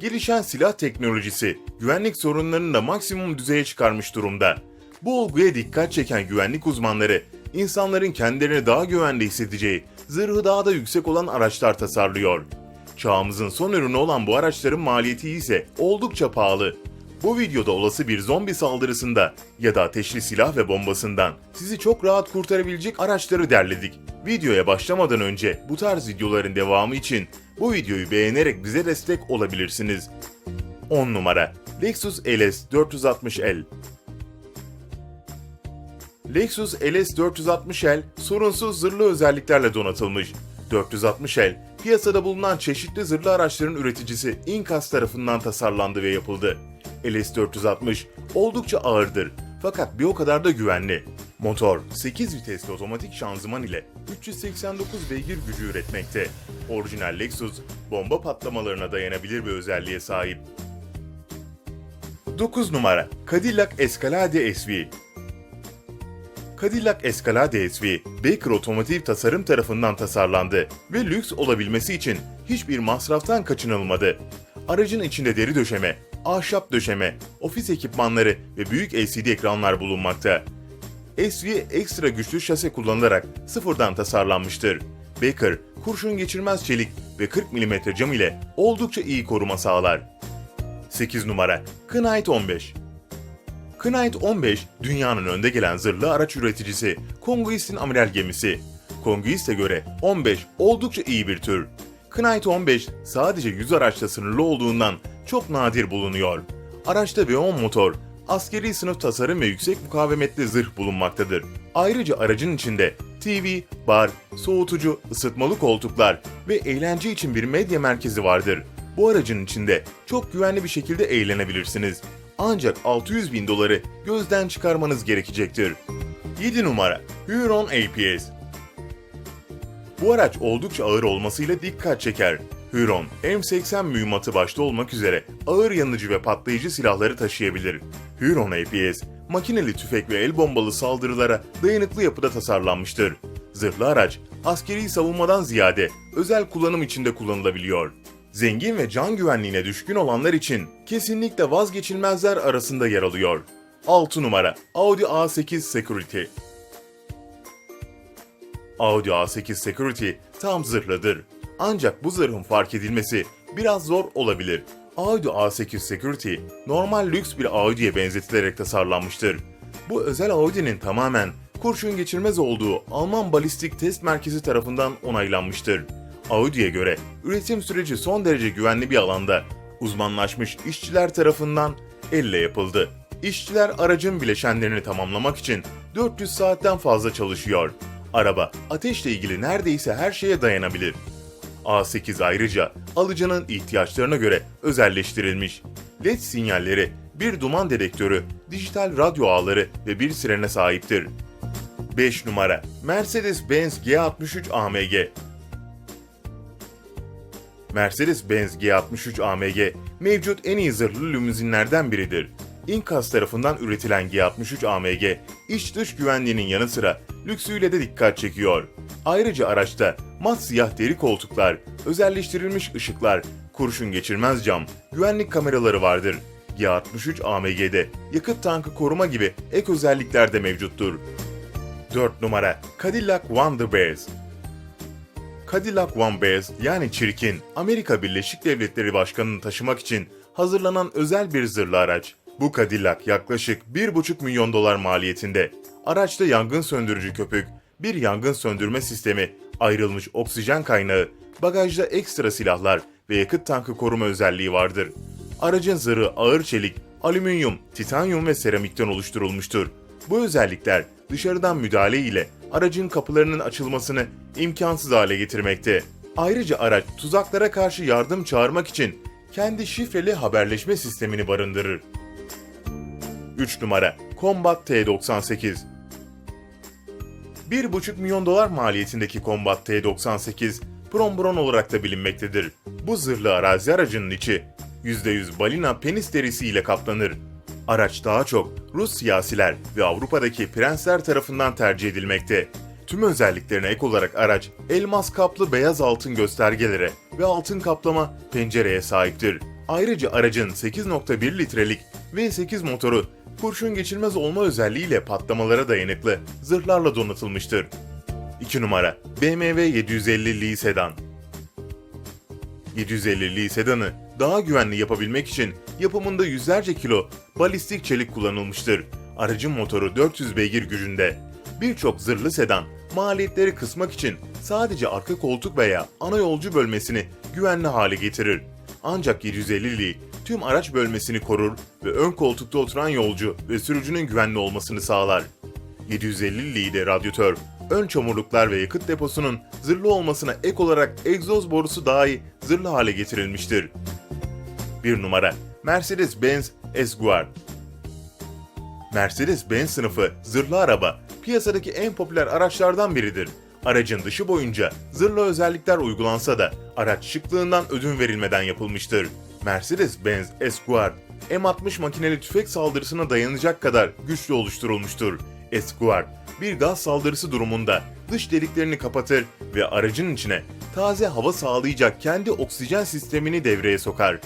Gelişen silah teknolojisi güvenlik sorunlarını da maksimum düzeye çıkarmış durumda. Bu olguya dikkat çeken güvenlik uzmanları, insanların kendilerini daha güvende hissedeceği, zırhı daha da yüksek olan araçlar tasarlıyor. Çağımızın son ürünü olan bu araçların maliyeti ise oldukça pahalı. Bu videoda olası bir zombi saldırısında ya da ateşli silah ve bombasından sizi çok rahat kurtarabilecek araçları derledik. Videoya başlamadan önce bu tarz videoların devamı için bu videoyu beğenerek bize destek olabilirsiniz. 10 numara Lexus LS 460L Lexus LS 460L sorunsuz zırhlı özelliklerle donatılmış. 460L, piyasada bulunan çeşitli zırhlı araçların üreticisi Incas tarafından tasarlandı ve yapıldı. LS 460 oldukça ağırdır fakat bir o kadar da güvenli. Motor 8 vitesli otomatik şanzıman ile 389 beygir gücü üretmekte. Orijinal Lexus bomba patlamalarına dayanabilir bir özelliğe sahip. 9 numara Cadillac Escalade SV Cadillac Escalade SV, Baker Otomotiv Tasarım tarafından tasarlandı ve lüks olabilmesi için hiçbir masraftan kaçınılmadı. Aracın içinde deri döşeme, ahşap döşeme, ofis ekipmanları ve büyük LCD ekranlar bulunmakta. SV ekstra güçlü şase kullanılarak sıfırdan tasarlanmıştır. Baker, kurşun geçirmez çelik ve 40 mm cam ile oldukça iyi koruma sağlar. 8 numara Knight 15 Knight 15, dünyanın önde gelen zırhlı araç üreticisi Conquist'in amiral gemisi. Conquist'e göre 15 oldukça iyi bir tür. Knight 15 sadece 100 araçla sınırlı olduğundan çok nadir bulunuyor. Araçta V10 motor, askeri sınıf tasarım ve yüksek mukavemetli zırh bulunmaktadır. Ayrıca aracın içinde TV, bar, soğutucu, ısıtmalı koltuklar ve eğlence için bir medya merkezi vardır. Bu aracın içinde çok güvenli bir şekilde eğlenebilirsiniz. Ancak 600 bin doları gözden çıkarmanız gerekecektir. 7 numara Huron APS Bu araç oldukça ağır olmasıyla dikkat çeker. Huron, M80 mühimmatı başta olmak üzere ağır yanıcı ve patlayıcı silahları taşıyabilir. Huron APS, makineli tüfek ve el bombalı saldırılara dayanıklı yapıda tasarlanmıştır. Zırhlı araç, askeri savunmadan ziyade özel kullanım içinde kullanılabiliyor. Zengin ve can güvenliğine düşkün olanlar için kesinlikle vazgeçilmezler arasında yer alıyor. 6 numara Audi A8 Security Audi A8 Security tam zırhlıdır. Ancak bu zırhın fark edilmesi biraz zor olabilir. Audi A8 Security normal lüks bir Audi'ye benzetilerek tasarlanmıştır. Bu özel Audi'nin tamamen kurşun geçirmez olduğu Alman Balistik Test Merkezi tarafından onaylanmıştır. Audi'ye göre üretim süreci son derece güvenli bir alanda uzmanlaşmış işçiler tarafından elle yapıldı. İşçiler aracın bileşenlerini tamamlamak için 400 saatten fazla çalışıyor. Araba ateşle ilgili neredeyse her şeye dayanabilir. A8 ayrıca alıcının ihtiyaçlarına göre özelleştirilmiş. LED sinyalleri, bir duman dedektörü, dijital radyo ağları ve bir sirene sahiptir. 5 numara Mercedes-Benz G63 AMG Mercedes-Benz G63 AMG mevcut en iyi zırhlı limuzinlerden biridir. Incas tarafından üretilen G63 AMG, iç dış güvenliğinin yanı sıra lüksüyle de dikkat çekiyor. Ayrıca araçta mat siyah deri koltuklar, özelleştirilmiş ışıklar, kurşun geçirmez cam, güvenlik kameraları vardır. G63 AMG'de yakıt tankı koruma gibi ek özellikler de mevcuttur. 4 numara Cadillac Wonderbears Cadillac One Bears yani çirkin, Amerika Birleşik Devletleri Başkanı'nı taşımak için hazırlanan özel bir zırhlı araç. Bu Cadillac yaklaşık 1,5 milyon dolar maliyetinde. Araçta yangın söndürücü köpük, bir yangın söndürme sistemi, ayrılmış oksijen kaynağı, bagajda ekstra silahlar ve yakıt tankı koruma özelliği vardır. Aracın zırhı ağır çelik, alüminyum, titanyum ve seramikten oluşturulmuştur. Bu özellikler dışarıdan müdahale ile aracın kapılarının açılmasını imkansız hale getirmekte. Ayrıca araç tuzaklara karşı yardım çağırmak için kendi şifreli haberleşme sistemini barındırır. 3 numara Combat T98 1,5 milyon dolar maliyetindeki Combat T98 Prombron olarak da bilinmektedir. Bu zırhlı arazi aracının içi %100 balina penis derisi ile kaplanır. Araç daha çok Rus siyasiler ve Avrupa'daki prensler tarafından tercih edilmekte. Tüm özelliklerine ek olarak araç elmas kaplı beyaz altın göstergelere ve altın kaplama pencereye sahiptir. Ayrıca aracın 8.1 litrelik V8 motoru kurşun geçirmez olma özelliğiyle patlamalara dayanıklı zırhlarla donatılmıştır. 2 numara BMW 750 Li sedan 750 Li sedanı daha güvenli yapabilmek için yapımında yüzlerce kilo balistik çelik kullanılmıştır. Aracın motoru 400 beygir gücünde. Birçok zırhlı sedan maliyetleri kısmak için sadece arka koltuk veya ana yolcu bölmesini güvenli hale getirir. Ancak 750 Li tüm araç bölmesini korur ve ön koltukta oturan yolcu ve sürücünün güvenli olmasını sağlar. 750 Li'de radyatör, ön çamurluklar ve yakıt deposunun zırhlı olmasına ek olarak egzoz borusu dahi zırhlı hale getirilmiştir. 1 numara Mercedes-Benz S-Guard Mercedes-Benz sınıfı zırhlı araba piyasadaki en popüler araçlardan biridir. Aracın dışı boyunca zırhlı özellikler uygulansa da araç şıklığından ödün verilmeden yapılmıştır. Mercedes-Benz S-Guard M60 makineli tüfek saldırısına dayanacak kadar güçlü oluşturulmuştur. S-Guard bir gaz saldırısı durumunda dış deliklerini kapatır ve aracın içine taze hava sağlayacak kendi oksijen sistemini devreye sokar.